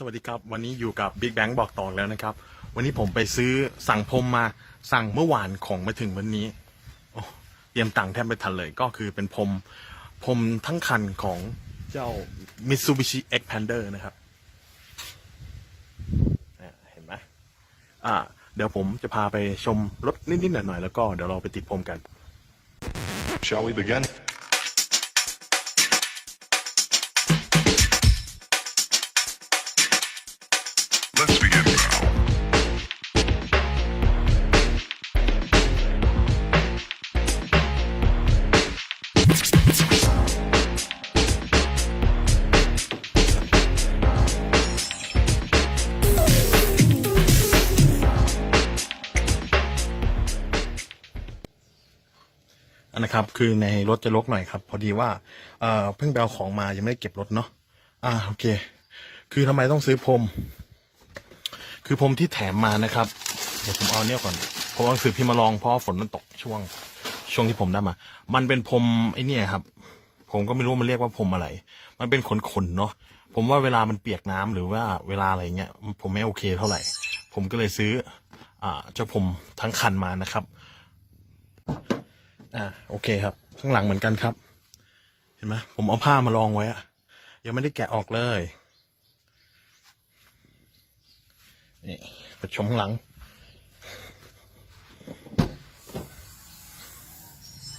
สวัสดีครับ วันนี้อยู่กับ Big Bang บอกต่อแล้วนะครับ วันนี้ผมไปซื้อสั่งพรมมาสั่งเมื่อวานของมาถึงวันนี้โอ้เตรียมตังค์แทบไม่ทันเลยก็คือเป็นพรมพรมทั้งคันของเจ้า Mitsubishi Xpander นะครับเห็นไหมอ่า เดี๋ยวผมจะพาไปชมรถนิดๆหน่อยๆแล้วก็เดี๋ยวเราไปติดพรมกัน Shall we begin? นะครับ คือในรถจะลกหน่อยครับ พอดีว่าเอ่อเพิ่งไปเอาของมายังไม่ได้เก็บรถเนาะอ่าโอเค คือทำไมต้องซื้อพรม คือพรมที่แถมมานะครับเดี๋ยวผมเอาเนี่ยก่อนผมเอาสือพิมพ์มาลองเพราะฝนมันตกช่วง ช่วงที่ผมได้มา มันเป็นพรมไอ้เนี่ยครับ ผมก็ไม่รู้มันเรียกว่าพรมอะไร มันเป็นขนๆเนาะผมว่าเวลามันเปียกน้ำหรือว่าเวลาอะไรเงี้ยผมไม่โอเคเท่าไหร่ ผมก็เลยซื้อ อ่าเจ้าพรมทั้งคันมานะครับ อ่าโอเคครับ ข้างหลังเหมือนกันครับ เห็นไหมผมเอาผ้ามาลองไว้อะยังไม่ได้แกะออกเลยนี่ไปชมข้างหลัง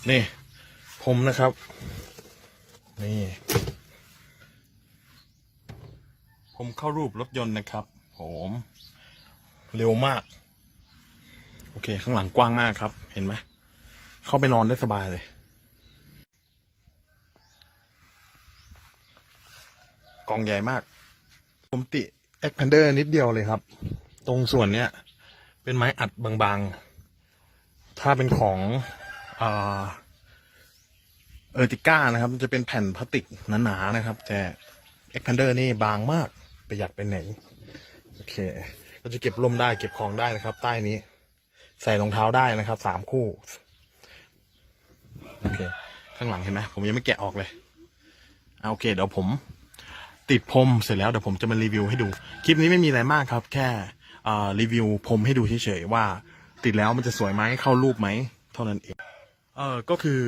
นี่ ผมนะครับ นี่ ผมเข้ารูปรถยนต์นะครับ ผมเร็วมาก โอเค ข้างหลังกว้างมากครับ เห็นไหม เข้าไปนอนได้สบายเลยกองใหญ่มาก ผมติเอ็กพันเดอร์นิดเดียวเลยครับ ตรงส่วนเนี้ย เป็นไม้อัดบางๆ ถ้าเป็นของเออเออติก้านะครับจะเป็นแผ่นพลาสติกหนาๆนะครับ แต่เอ็กพันเดอร์นี่บางมากประหยัดไปไหน โอเคเราจะเก็บร่มได้เก็บของได้นะครับ ใต้นี้ ใส่รองเท้าได้นะครับสามคู่ โอเค ข้างหลังเห็นไหมผมยังไม่แกะออกเลยเอาโอเค เดี๋ยวผมติดพรมเสร็จแล้วเดี๋ยวผมจะมารีวิวให้ดู คลิปนี้ไม่มีอะไรมากครับ แค่รีวิวพรมให้ดูเฉยๆว่า ติดแล้วมันจะสวยไหมเข้ารูปไหมเท่านั้นเองเออก็คือ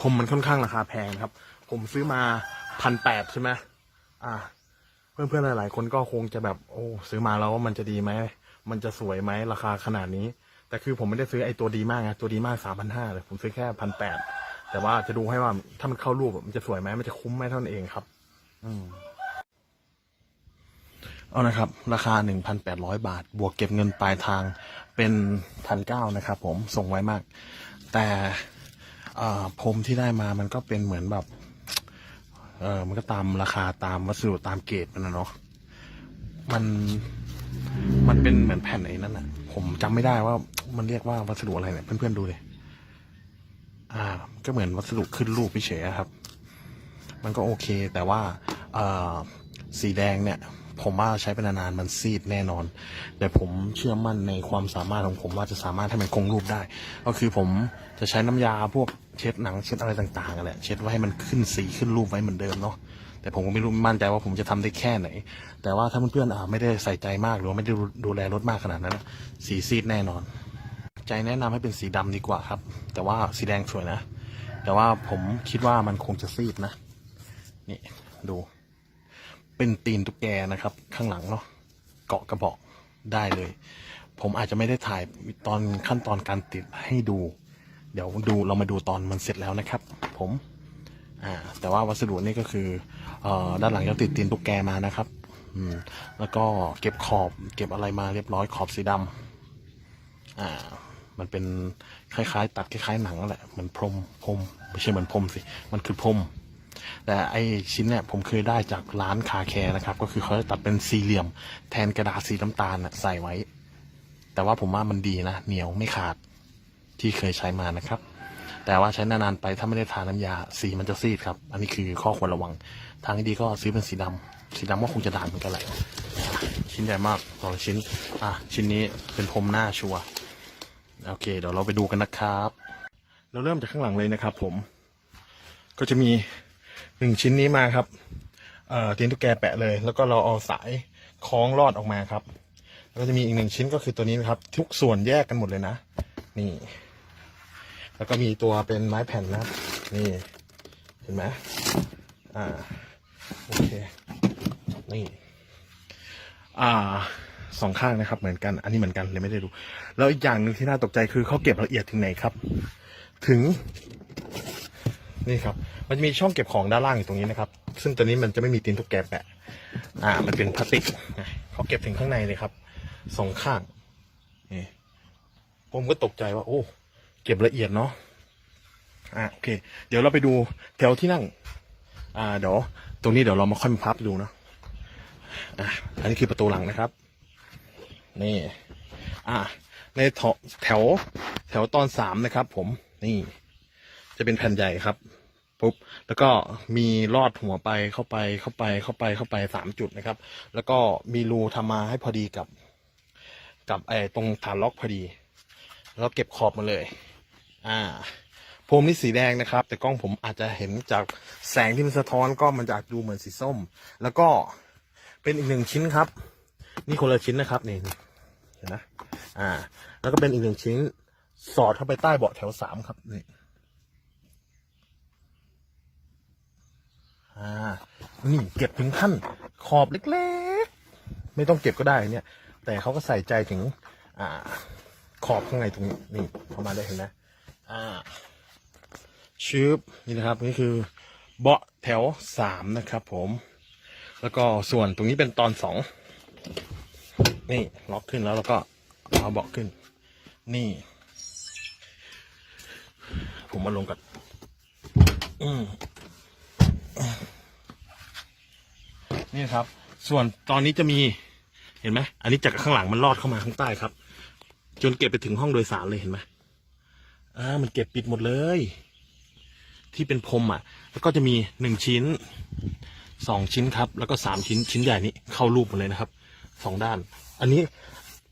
พรมมันค่อนข้างราคาแพงครับ ผมซื้อมาพันแปดใช่ไหมอ่า เพื่อนๆหลายๆ คนก็คงจะแบบโอ้ซื้อมาแล้วว่ามันจะดีไหมมันจะสวยไหมราคาขนาดนี้ แต่คือผมไม่ได้ซื้อไอ้ตัวดีมากนะตัวดีมากสามพันห้าเลยผมซื้อแค่พันแปด แต่ว่าจะดูให้ว่าถ้ามันเข้ารูปมันจะสวยไหมมันจะคุ้มไหมเท่านั้นเองครับ อืมเอานะครับ ราคาหนึ่งพันแปดร้อยบาท บวกเก็บเงินปลายทางเป็นพันเก้านะครับผมส่งไว้มาก แต่พรมที่ได้มามันก็เป็นเหมือนแบบ เออมันก็ตามราคาตามวัสดุตามเกรดมันนะเนาะมันมันเป็นเหมือนแผ่นไอ้นั่นอะผมจำไม่ได้ว่ามันเรียกว่าวัสดุอะไรเนี่ยเพื่อนๆดูเลย อ่า ก็เหมือนวัสดุขึ้นรูปเฉยครับ มันก็โอเคแต่ว่าอ่อสีแดงเนี่ย ผมว่าใช้ไปนานๆมันซีดแน่นอน แต่ผมเชื่อมั่นในความสามารถของผมว่าจะสามารถให้มันคงรูปได้ ก็คือผมจะใช้น้ำยาพวกเช็ดหนังเช็ดอะไรต่างๆกันแหละเช็ดไว้ให้มันขึ้นสีขึ้นรูปไว้เหมือนเดิมเนาะแต่ผมก็ไม่รู้มั่นใจว่าผมจะทำได้แค่ไหน แต่ว่าถ้าเพื่อนๆไม่ได้ใส่ใจมากหรือว่าไม่ได้ดูแลรถมากขนาดนั้นสีซีดแน่นอน ใจแนะนำให้เป็นสีดำดีกว่าครับ แต่ว่าสีแดงสวยนะ แต่ว่าผมคิดว่ามันคงจะซีดนะ นี่ดู เป็นตีนตุ๊กแกนะครับ ข้างหลังเนาะเกาะกระบอกได้เลย ผมอาจจะไม่ได้ถ่ายตอนขั้นตอนการติดให้ดู เดี๋ยวดูเรามาดูตอนมันเสร็จแล้วนะครับ ผมอ่าแต่ว่าวัสดุนี่ก็คือออด้านหลังจะติดตีนตุ๊กแกมานะครับอืมแล้วก็เก็บขอบเก็บอะไรมาเรียบร้อยขอบสีดำอ่า มันเป็นคล้ายๆ ตัดคล้ายๆหนังแหละมือนพรมพรมไม่ใช่เหมือนพรมสิมันคือพรมแต่ไอชิ้นเนี่ยผมเคยได้จากร้านคาแคร์นะครับ ก็คือเขาจะตัดเป็นสี่เหลี่ยม แทนกระดาษสีน้ำตาลน่ะใส่ไว้ แต่ว่าผมว่ามันดีนะเหนียวไม่ขาดที่เคยใช้มานะครับ แต่ว่าใช้นานๆไปถ้าไม่ได้ทาน้ำยาสีมันจะซีดครับ อันนี้คือข้อควรระวัง ทางที่ดีก็ซื้อเป็นสีดำสีดำก็คงจะด่างเหมือนกันแหละชิ้นใหญ่มากสองชิ้น อะชิ้นนี้เป็นพรมหน้าชัวร์ โอเค เดี๋ยวเราไปดูกันนะครับ เราเริ่มจากข้างหลังเลยนะครับ ผม ก็จะมีหนึ่งชิ้นนี้มาครับเอ่อตีนตุ๊กแกแปะเลย แล้วก็เราเอาสายคล้องรอดออกมาครับ แล้วก็จะมีอีกหนึ่งชิ้นก็คือตัวนี้นะครับ ทุกส่วนแยกกันหมดเลยนะ นี่ แล้วก็มีตัวเป็นไม้แผ่นนะครับ นี่ เห็นไหมอ่า โอเค นี่ อ่า สองข้างนะครับ เหมือนกัน อันนี้เหมือนกันเลยไม่ได้ดู แล้วอีกอย่างหนึ่งที่น่าตกใจคือเขาเก็บละเอียดถึงไหนครับ ถึง นี่ครับ มันจะมีช่องเก็บของด้านล่างอยู่ตรงนี้นะครับ ซึ่งตัวนี้มันจะไม่มีตีนตุ๊กแกแปะ อ่า มันเป็นพลาสติกเขาเก็บถึงข้างในเลยครับสองข้างนี่ผมก็ตกใจว่า โอ้ เก็บละเอียดเนาะอ่าโอเค เดี๋ยวเราไปดูแถวที่นั่ง อ่า เดี๋ยว ตรงนี้เดี๋ยวเรามาค่อยมาพับดูเนาะอะอันนี้คือประตูหลังนะครับ นี่ อ่าในแถวแถวแถวตอนสามนะครับ ผมนี่ จะเป็นแผ่นใหญ่ครับปุ๊บแล้วก็มีลอดหัวไปเข้าไปเข้าไปเข้าไปเข้าไปสามจุดนะครับ แล้วก็มีรูทำมาให้พอดีกับ กับไอ้ตรงฐานล็อกพอดี แล้วเก็บขอบมาเลย อ่าพรมนี่สีแดงนะครับ แต่กล้องผมอาจจะเห็นจากแสงที่มันสะท้อนก็มันจะดูเหมือนสีส้ม แล้วก็เป็นอีกหนึ่งชิ้นครับ นี่คนละชิ้นนะครับนี่เห็นนะอ่า แล้วก็เป็นอีกหนึ่งชิ้น สอดเข้าไปใต้เบาะแถวสามครับนี่อ่านี่เก็บถึงขั้นขอบเล็กๆ ไม่ต้องเก็บก็ได้เนี่ย แต่เขาก็ใส่ใจถึง อ่า ขอบข้างในตรงนี้นี่เข้ามาได้เห็นไหมอ่าชืบนี่นะครับนี่คือเบาะแถวสามนะครับ ผม แล้วก็ส่วนตรงนี้เป็นตอนสอง นี่ล็อกขึ้นแล้วแล้วก็เอาเบาะขึ้น นี่ ผมมาลงกับอืมนี่ครับ ส่วนตอนนี้จะมีเห็นไหมอันนี้จากข้างหลังมันลอดเข้ามาข้างใต้ครับ จนเก็บไปถึงห้องโดยสารเลยเห็นไหมอ่ามันเก็บปิดหมดเลย ที่เป็นพรมอะ แล้วก็จะมีหนึ่งชิ้นสองชิ้นครับ แล้วก็สามชิ้นชิ้นใหญ่นี้เข้ารูปหมดเลยนะครับ สองด้าน อันนี้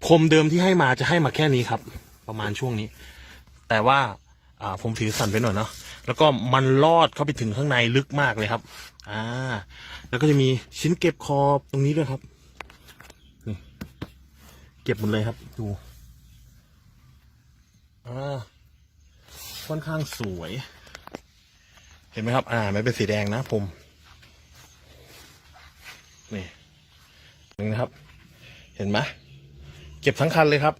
พรมเดิมที่ให้มาจะให้มาแค่นี้ครับ ประมาณช่วงนี้ แต่ว่าอ่าผมถือสั่นไปหน่อยเนาะแล้วก็มันลอดเข้าไปถึงข้างในลึกมากเลยครับ อ่า แล้วก็จะมีชิ้นเก็บขอบตรงนี้ด้วยครับนี่เก็บหมดเลยครับ ดูอ่าค่อนข้างสวย เห็นไหมครับ อ่าไม่เป็นสีแดงนะผมนี่นี่นะครับ เห็นไหมเก็บทั้งคันเลยครับ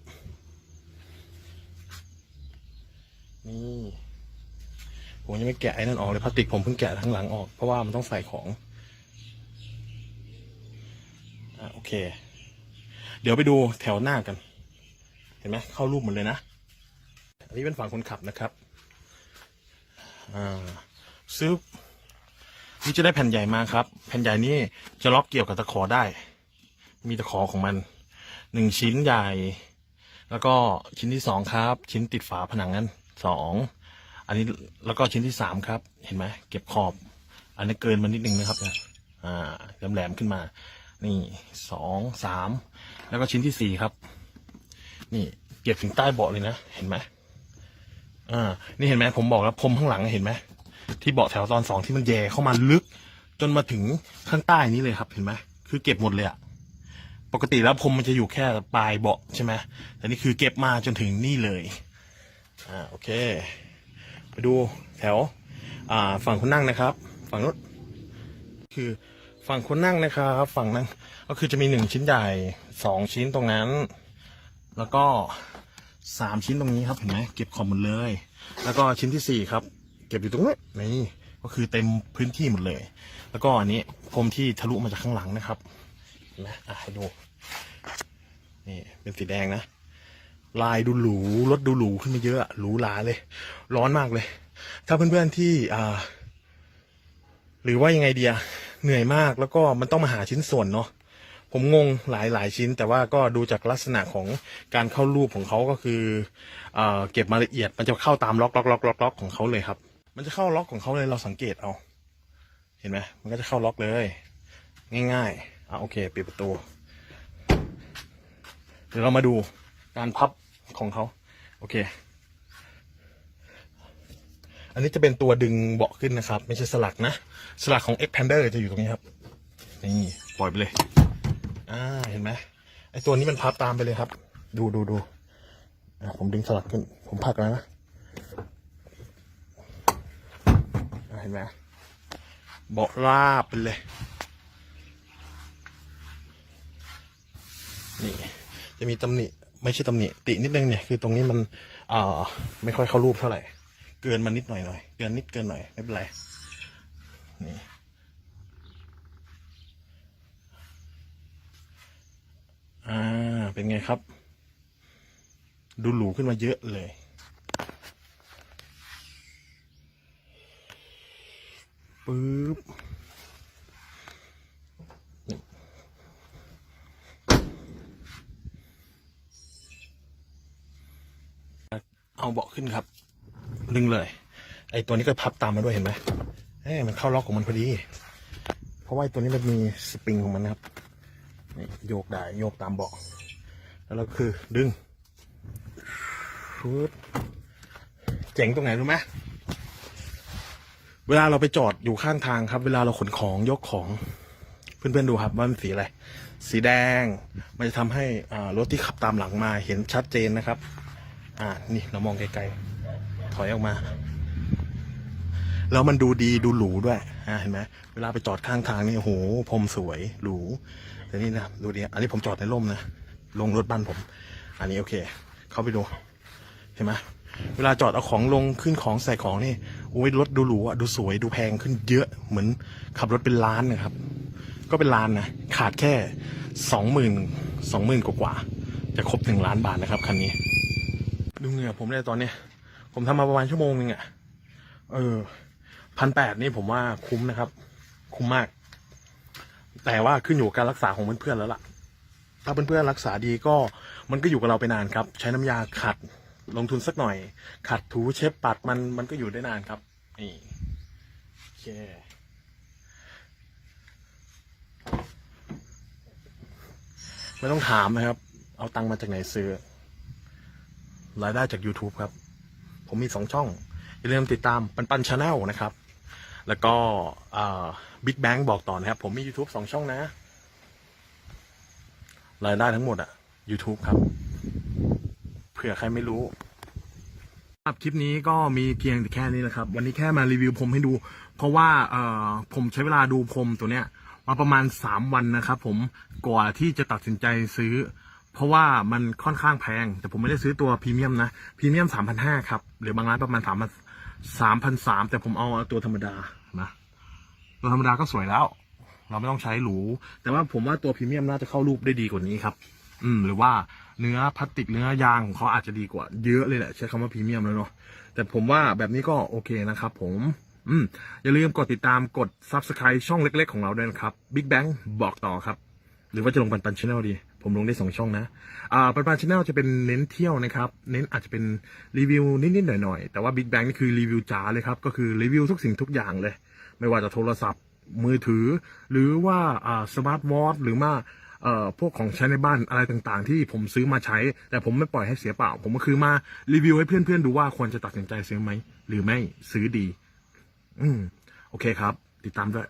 นี่ผมยังไม่แกะไอ้นั่นออกเลยพลาสติกผมเพิ่งแกะทั้งหลังออก เพราะว่ามันต้องใส่ของอ่าโอเค เดี๋ยวไปดูแถวหน้ากัน เห็นไหมเข้ารูปหมดเลยนะ อันนี้เป็นฝั่งคนขับนะครับ อ่าซื้อนี่จะได้แผ่นใหญ่มาครับ แผ่นใหญ่นี่จะล็อกเกี่ยวกับตะขอได้ มีตะขอของมันหนึ่งชิ้นใหญ่ แล้วก็ชิ้นที่สองครับ ชิ้นติดฝาผนังนั้นสองอันนี้แล้วก็ชิ้นที่สามครับ เห็นไหมเก็บขอบ อันนี้เกินมานิดนึงนะครับเนี่ยอ่าแหลมๆขึ้นมา นี่สองสามแล้วก็ชิ้นที่สี่ครับ นี่เก็บถึงใต้เบาะเลยนะเห็นไหมอ่า นี่เห็นไหมผมบอกแล้วพรมข้างหลังเห็นไหมที่เบาะแถวตอนสองที่มันแย่เข้ามาลึก จนมาถึงข้างใต้นี้เลยครับ เห็นไหมคือเก็บหมดเลยอะ ปกติแล้วพรมมันจะอยู่แค่ปลายเบาะใช่ไหมแต่นี่คือเก็บมาจนถึงนี่เลย อ่าโอเค ไปดูแถว อ่า ฝั่งคนนั่งนะครับ ฝั่งนู้นคือฝั่งคนนั่งนะครับ ฝั่งนั้นก็คือจะมีหนึ่งชิ้นใหญ่สองชิ้นตรงนั้น แล้วก็สามชิ้นตรงนี้ครับเห็นไหมเก็บของหมดเลย แล้วก็ชิ้นที่สี่ครับ เก็บอยู่ตรงนี้นี่ก็คือเต็มพื้นที่หมดเลย แล้วก็อันนี้พรมที่ทะลุมาจากข้างหลังนะครับ นไหมอะให้ดูนี่เป็นสีแดงนะ ลายดูหรูรถดูหรูขึ้นมาเยอะหรูหราเลย ร้อนมากเลย ถ้าเพื่อนๆที่อ่า หรือว่ายังไงเดียเหนื่อยมากแล้วก็มันต้องมาหาชิ้นส่วนเนาะผมงงหลายหลายชิ้น แต่ว่าก็ดูจากลักษณะของการเข้ารูปของเขาก็คือเอเก็บมาละเอียดมันจะเข้าตามล็อกล็อกล็อกล็อกล็อกของเขาเลยครับ มันจะเข้าล็อกของเขาเลยเราสังเกตเอา เห็นไหมมันก็จะเข้าล็อกเลย ง่าย ๆ อะโอเคปิดประตู เดี๋ยวเรามาดูการพับของเขาโอเค อันนี้จะเป็นตัวดึงเบาะขึ้นนะครับ ไม่ใช่สลักนะ สลักของ Expander จะอยู่ตรงนี้ครับ นี่ปล่อยไปเลย อ่าเห็นไหมไอตัวนี้มันพับตามไปเลยครับ ดูดูดูอ่าผมดึงสลักขึ้น ผมผลักแล้วนะเห็นไหมเบาะราบไปเลย นี่ จะมีตำหนิไม่ใช่ตำหนิตินิดนึงเนี่ยคือตรงนี้มันอ่าไม่ค่อยเข้ารูปเท่าไหร่ เกินมานิดหน่อยหน่อยเกินนิดเกินหน่อยไม่เป็นไรนี่อ่าเป็นไงครับ ดูหรูขึ้นมาเยอะเลยปึ๊บ เอาเบาะขึ้นครับ ดึงเลย ไอ้ตัวนี้ก็พับตามมาด้วยเห็นไหมเอ้มันเข้าล็อกของมันพอดี เพราะว่าตัวนี้มันมีสปริงของมันนะครับนี่โยกได้โยกตามเบาะแล้วเราคือดึงฟืดเจ๋งตรงไหนรู้ไหมเวลาเราไปจอดอยู่ข้างทางครับ เวลาเราขนของยกของ เพื่อนๆดูครับว่ามันสีอะไร สีแดง มันจะทำให้รถที่ขับตามหลังมาเห็นชัดเจนนะครับ อ่า นี่เรามองไกลๆ ถอยออกมา แล้วมันดูดีดูหรูด้วย อ่า เห็นไหมเวลาไปจอดข้างทางนี่โอ้โหพรมสวย หรู แต่นี่นะ ดูดิ อันนี้ผมจอดในร่มนะ ลงรถบ้านผม อันนี้โอเค เข้าไปดู เห็นไหมเวลาจอดเอาของลงขึ้นของใส่ของนี่ โอ้ยรถดูหรูอะดูสวยดูแพงขึ้นเยอะ เหมือนขับรถเป็นล้านนะครับ ก็เป็นล้านนะ ขาดแค่สองหมื่นสองหมื่นกว่าจะครบหนึ่งล้านบาทนะครับคันนี้ ดูเหงื่อผมเลยตอนเนี้ย ผมทำมาประมาณชั่วโมงนึงอะ เออพันแปดนี่ผมว่าคุ้มนะครับ คุ้มมาก แต่ว่าขึ้นอยู่กับการรักษาของเพื่อนๆแล้วล่ะ ถ้าเพื่อนๆรักษาดีก็มันก็อยู่กับเราไปนานครับ ใช้น้ำยาขัดลงทุนสักหน่อย ขัดถูเช็ดปัดมันมันก็อยู่ได้นานครับนี่โอเคไม่ต้องถามนะครับ เอาตังค์มาจากไหนซื้อ รายได้จาก YouTube ครับ ผมมีสองช่อง อย่าลืมติดตามปันปันชาแนลนะครับ แล้วก็บิ๊กแบงบอกต่อนะครับ ผมมี YouTube สองช่องนะ รายได้ทั้งหมดอะ YouTube ครับ เผื่อใครไม่รู้ครับคลิปนี้ก็มีเพียงแต่แค่นี้นะครับ วันนี้แค่มารีวิวผมให้ดู เพราะว่าเออผมใช้เวลาดูพรมตัวเนี้ยมาประมาณ 3 วันนะครับผมกว่าที่จะตัดสินใจซื้อ เพราะว่ามันค่อนข้างแพง แต่ผมไม่ได้ซื้อตัวพรีเมียมนะพรีเมียมสามพันห้าครับหรือบางร้านประมาณสามพันสามพันสามแต่ผมเอาตัวธรรมดานะตัวธรรมดาก็สวยแล้ว เราไม่ต้องใช้หรู แต่ว่าผมว่าตัวพรีเมียมน่าจะเข้ารูปได้ดีกว่านี้ครับ อืม หรือว่าเนื้อพลาสติกเนื้อยางของเขาอาจจะดีกว่าเยอะเลยแหละใช้คำว่าพรีเมียมแล้วเนาะแต่ผมว่าแบบนี้ก็โอเคนะครับผมอืมอย่าลืมกดติดตามกด Subscribe ช่องเล็ก ๆ ของเราด้วยนะครับ Big Bang บอกต่อครับ หรือว่าจะลงปันปันช n แนลดี ผมลงได้สองช่องนะ อ่าปันปันช n แนลจะเป็นเน้นเที่ยวนะครับ เน้นอาจจะเป็นรีวิวนิดๆหน่อยๆ แต่ว่า Big Bang นี่คือรีวิวจ๋าเลยครับ ก็คือรีวิวทุกสิ่งทุกอย่างเลย ไม่ว่าจะโทรศัพท์ มือถือ หรือว่าอ่าสมาร์ทวอทหรือว่าเอ่อพวกของใช้ในบ้านอะไรต่างๆ ที่ผมซื้อมาใช้ แต่ผมไม่ปล่อยให้เสียเปล่า ผมก็คือมารีวิวให้เพื่อนๆดูว่าควรจะตัดสินใจซื้อไหมหรือไม่ซื้อดี อืมโอเคครับ ติดตามด้วย